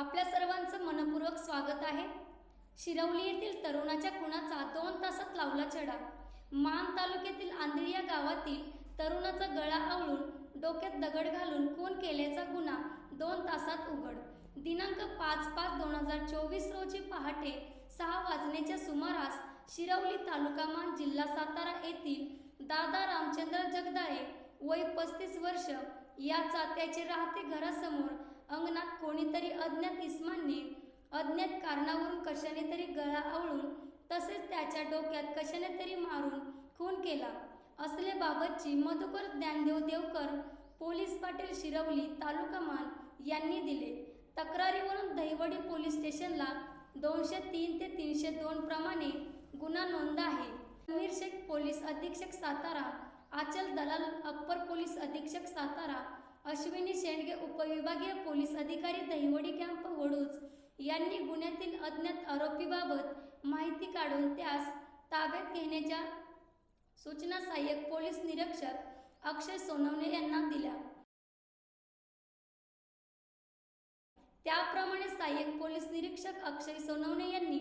आपल्या सर्वांचं मनपूर्वक स्वागत आहे. शिरवली येथील तरुणाच्या खुणाचा दोन तासात लावला छडा मान तालुक्यातील आंधळी या गावातील तरुणाचा गळा आवळून डोक्यात दगड घालून खून केल्याचा गुन्हा दोन तासात उघड. दिनांक पाच पाच दोन हजार चोवीस रोजी पहाटे सहा वाजण्याच्या सुमारास शिरवली तालुका मान जिल्हा सातारा येथील दादा रामचंद्र जगदाळे वय पस्तीस वर्ष या चात्याचे राहते घरासमोर अंगणात कोणीतरी अज्ञात इस्मांनी अज्ञात कारणावरून कशाने तरी गळा आवळून तसेच त्याच्या डोक्यात कशाने तरी मारून खून केला. असलेबाबतची मधुकर ज्ञानदेव देवकर पोलीस पाटील शिरवली तालुका मान यांनी दिले. तक्रारीवरून दहिवडी पोलीस स्टेशनला दोनशे तीन ते तीनशे दोन प्रमाणे गुन्हा नोंद आहे. समीर शेख पोलीस अधीक्षक सातारा आचल दलाल अप्पर पोलीस अधीक्षक सातारा अश्विनी शेंडगे उपविभागीय पोलीस अधिकारी दहिवडी कॅम्प वडूज यांनी गुन्ह्यातील अज्ञात आरोपीबाबत माहिती काढून त्यास ताब्यात घेण्याच्या सूचना सहाय्यक पोलीस निरीक्षक अक्षय सोनवणे यांना दिल्या. त्याप्रमाणे सहाय्यक पोलीस निरीक्षक अक्षय सोनवणे यांनी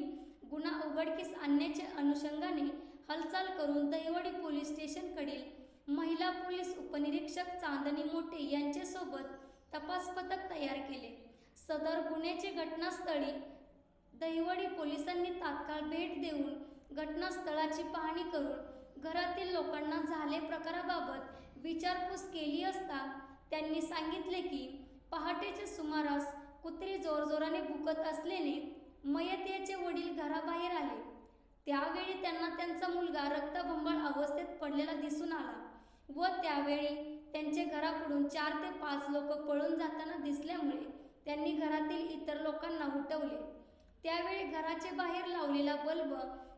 गुन्हा उघडकीस आणण्याच्या अनुषंगाने हालचाल करून दहिवडी पोलीस पोलीस उपनिरीक्षक चांदणी मोठे यांच्यासोबत तपास पथक तयार केले. सदर गुन्ह्याची घटनास्थळी दहिवडी पोलिसांनी तात्काळ भेट देऊन घटनास्थळाची पाहणी करून घरातील लोकांना झाले प्रकाराबाबत विचारपूस केली असता त्यांनी सांगितले की पहाटेच्या सुमारास कुत्री जोरजोराने भुकत असल्याने मयत याचे वडील घराबाहेर आले. त्यावेळी त्यांना त्यांचा मुलगा रक्तभंबळ अवस्थेत पडलेला दिसून आला. व त्यावेळी त्यांचे घराकडून चार ते पाच लोक पळून जाताना दिसल्यामुळे त्यांनी घरातील इतर लोकांना उठवले. त्यावेळी घराचे बाहेर लावलेला बल्ब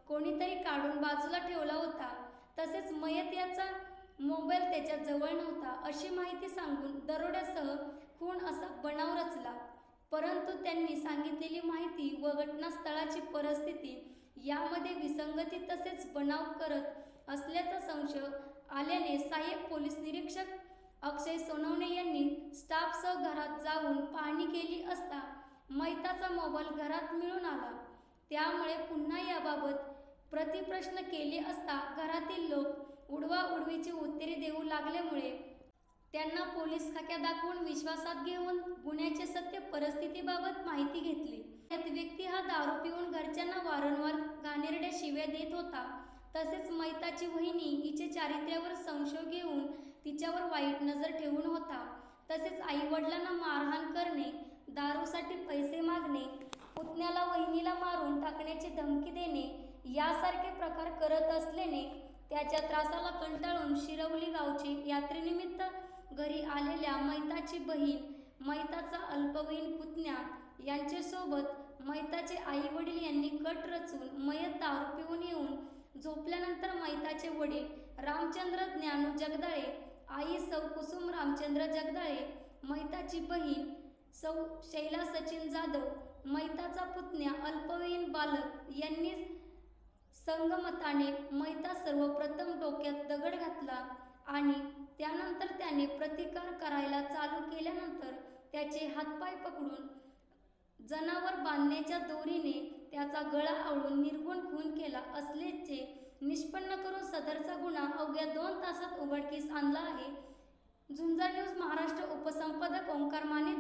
कोणीतरी काढून बाजूला ठेवला होता. तसेच मयत याचा मोबाईल त्याच्याजवळ नव्हता अशी माहिती सांगून दरोड्यासह खून असा बनाव रचला. परंतु त्यांनी सांगितलेली माहिती व घटनास्थळाची परिस्थिती यामध्ये विसंगती तसेच बनाव करत असल्याचा संशय आल्याने सहाय्यक पोलीस निरीक्षक अक्षय सोनवणे यांनी स्टाफसह घरात जाऊन पाहणी केली असता मैताचा मोबाईल घरात मिळून आला. त्यामुळे पुन्हा याबाबत प्रतिप्रश्न केले असता घरातील लोक उडवा उडवीची उत्तरे देऊ लागल्यामुळे त्यांना पोलीस खाक्या दाखवून विश्वासात घेऊन गुन्ह्याचे सत्य परिस्थितीबाबत माहिती घेतली. त्यात व्यक्ती हा दारू पिऊन घरच्यांना वारंवार घाणेरड्या शिव्या देत होता. तसेच मैताची वहिनी हिचे चारित्र्यावर संशय घेऊन तिच्यावर वाईट नजर ठेवून होता. तसेच आईवडिलांना मारहाण करणे दारूसाठी पैसे मागणे पुतण्याला वहिनीला मारून टाकण्याची धमकी देणे यासारखे प्रकार करत असल्याने त्याच्या त्रासाला कंटाळून शिरवली गावची यात्रेनिमित्त घरी आलेल्या मैताची बहीण मैताचा अल्पवयीन पुतण्या यांच्यासोबत मैताचे आई वडील यांनी कट रचून मयत दारू पिऊन येऊन झोपल्यानंतर मैताचे वडील रामचंद्र ज्ञानू जगदाळे आई सौ कुसुम रामचंद्र जगदाळे मैताची बहीण सौ शैला सचिन जाधव मैताचा पुतण्या अल्पवयीन बालक यांनी संगमताने मैता सर्वप्रथम डोक्यात दगड घातला आणि त्यानंतर त्याने प्रतिकार करायला चालू केल्यानंतर त्याचे हातपाय पकडून जनावर बांधण्याच्या दोरीने त्याचा गळा आवळून निर्गुण खून केला असल्याचे निष्पन्न करून सदरचा गुन्हा अवघ्या दोन तासात उघडकीस आणला आहे. झुंजा न्यूज महाराष्ट्र उपसंपादक ओंकार माने